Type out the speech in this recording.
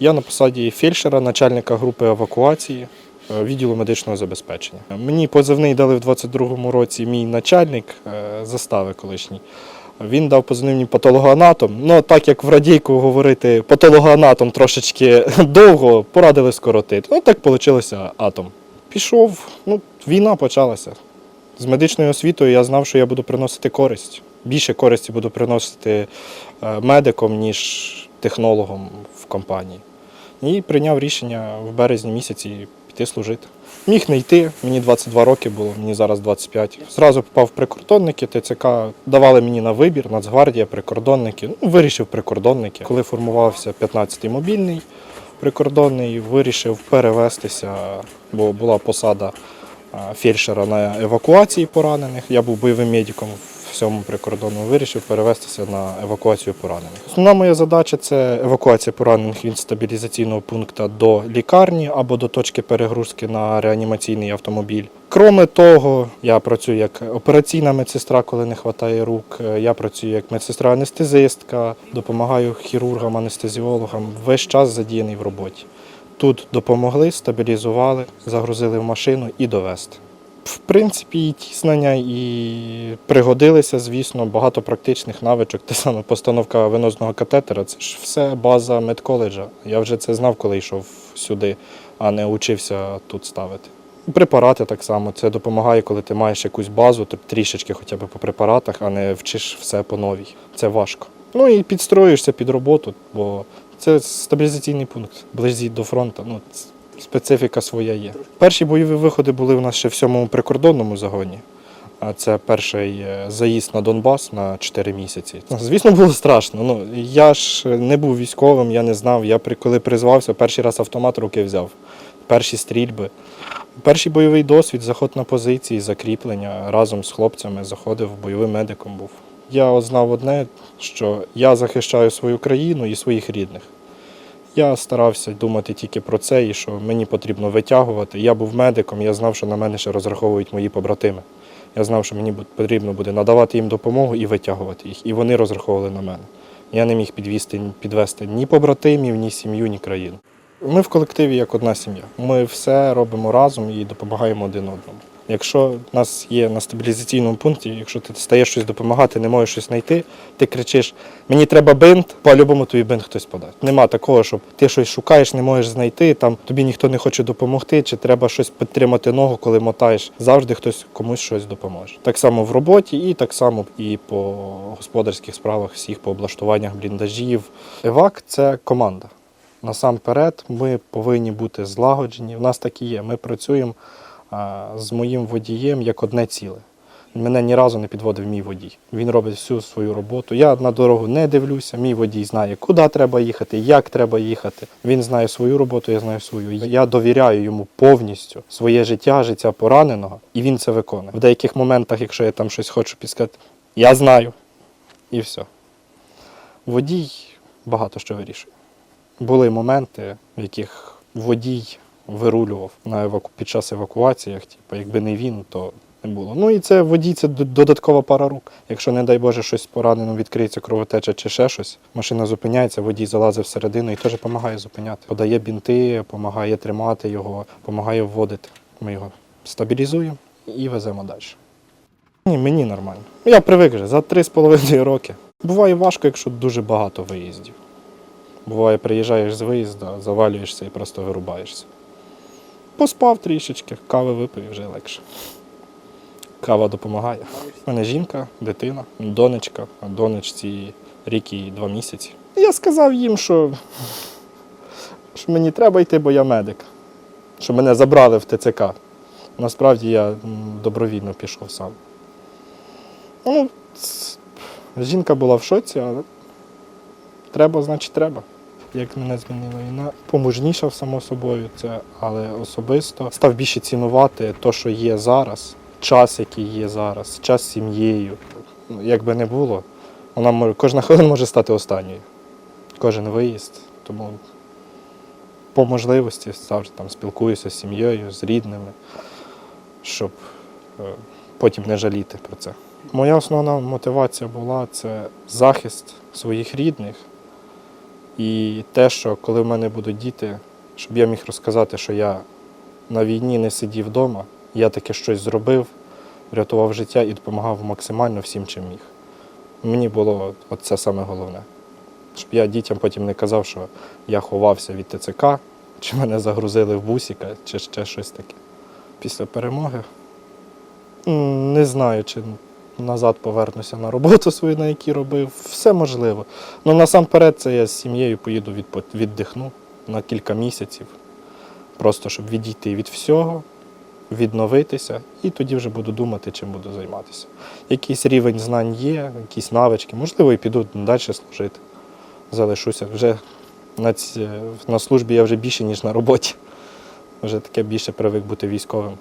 Я на посаді фельдшера, начальника групи евакуації е, відділу медичного забезпечення. Мені позивний дали в 22-му році мій начальник е, застави колишній. Він дав позивний патологоанатом. Ну, так як в радійку говорити патологоанатом трошечки довго, порадили скоротити. Ну, так вийшло атом. Пішов, ну, війна почалася. З медичною освітою я знав, що я буду приносити користь. Більше користі буду приносити е, медикам, ніж технологам в компанії. І прийняв рішення в березні місяці піти служити. Міг не йти, мені 22 роки було, мені зараз 25. Зразу попав в прикордонники, ТЦК давали мені на вибір, Нацгвардія, прикордонники. Ну, вирішив прикордонники. Коли формувався 15-й мобільний прикордонний, вирішив перевестися, бо була посада фельдшера на евакуації поранених. Я був бойовим медиком всьому прикордонному, вирішив перевестися на евакуацію поранених. Основна моя задача це евакуація поранених від стабілізаційного пункту до лікарні або до точки перегрузки на реанімаційний автомобіль. Кроме того, я працюю як операційна медсестра, коли не вистачає рук. Е, Я працюю як медсестра-анестезистка, допомагаю хірургам, анестезіологам. Весь час задіяний в роботі. Тут допомогли, стабілізували, загрузили в машину і довезти. В принципі, ті знання і пригодилися, звісно, багато практичних навичок. Те саме постановка венозного катетера це ж все база медколеджа. Я вже це знав, коли йшов сюди, а не учився тут ставити. Препарати так само. Це допомагає, коли ти маєш якусь базу, то трішечки хоча б по препаратах, а не вчиш все по новій. Це важко. Ну і підстроїшся під роботу, бо це стабілізаційний пункт, близький до фронту. Ну, специфіка своя є. Перші бойові виходи були у нас ще в сьомому прикордонному загоні. Це перший е, заїзд на Донбас на 4 місяці. Ну, Звісно, було страшно. Ну я ж не був військовим, я не знав. Я коли призвався, перший раз автомат руки взяв, перші стрільби. Перший бойовий досвід, заход на позиції, закріплення разом з хлопцями заходив, бойовим медиком був. Я знав одне, що я захищаю свою країну і своїх рідних. Я старався думати тільки про це і що мені потрібно витягувати. Я був медиком, я знав, що на мене ще розраховують мої побратими. Я знав, що мені потрібно буде надавати їм допомогу і витягувати їх. І вони розраховували на мене. Я не міг підвести, підвести ні побратимів, ні сім'ю, ні країну. Ми в колективі як одна сім'я. Ми все робимо разом і допомагаємо один одному. Якщо в нас є на стабілізаційному пункті, якщо ти стаєш щось допомагати, не можеш щось знайти, ти кричиш: мені треба бинт, по-любому тобі бинт хтось подасть. Нема такого, щоб ти щось шукаєш, не можеш знайти, там тобі ніхто не хоче допомогти, чи треба щось підтримати ногу, коли мотаєш. Завжди хтось комусь щось допоможе. Так само в роботі, і так само і по господарських справах, всіх по облаштуваннях бліндажів. Евак це команда. Насамперед, ми повинні бути злагоджені. В нас так і є. Ми працюємо з моїм водієм як одне ціле. Мене ні разу не підводив мій водій. Він робить всю свою роботу. Я на дорогу не дивлюся. Мій водій знає, куди треба їхати, як треба їхати. Він знає свою роботу, я знаю свою. Я довіряю йому повністю своє життя, життя пораненого, і він це виконує. В деяких моментах, якщо я там щось хочу підсказати, я знаю. І все. Водій багато що вирішує. Були моменти, в яких водій вирулював на еваку... під час евакуаціях. Типу, якби не він, то не було. Ну і це водій це додаткова пара рук. Якщо, не дай Боже, щось поранено, відкриється кровотеча чи ще щось, машина зупиняється, водій залазить всередину і теж допомагає зупиняти. Подає бінти, допомагає тримати його, допомагає вводити. Ми його стабілізуємо і веземо далі. Ні, мені нормально. Я привик вже за три з половиною роки. Буває важко, якщо дуже багато виїздів. Буває, приїжджаєш з виїзду, завалюєшся і просто вирубаєшся. Поспав трішечки, кави випив і вже легше. Кава допомагає. У мене жінка, дитина, донечка, донечці рік і два місяці. Я сказав їм, що, що мені треба йти, бо я медик. Що мене забрали в ТЦК. Насправді я добровільно пішов сам. Ну, жінка була в шоці, але треба, значить, треба. Як мене змінила війна, помужнішав само собою це, але особисто став більше цінувати те, що є зараз, час, який є зараз, час з сім'єю. Ну, Як би не було, вона може, кожна хвилина може стати останньою. Кожен виїзд. Тому по можливості завжди там спілкуюся з сім'єю, з рідними, щоб е, потім не жаліти про це. Моя основна мотивація була це захист своїх рідних і те, що коли в мене будуть діти, щоб я міг розказати, що я на війні не сидів вдома, я таке щось зробив, врятував життя і допомагав максимально всім, чим міг. Мені було це саме головне. Щоб я дітям потім не казав, що я ховався від ТЦК, чи мене загрузили в бусіка, чи ще щось таке. Після перемоги не знаю, чи назад повернуся на роботу свою, на якій робив. Все можливо. Ну насамперед, це я з сім'єю поїду віддихну на кілька місяців, просто щоб відійти від всього, відновитися, і тоді вже буду думати, чим буду займатися. Якийсь рівень знань є, якісь навички, можливо, і піду далі служити. Залишуся вже на, ці, на службі я вже більше, ніж на роботі. Вже таке більше привик бути військовим.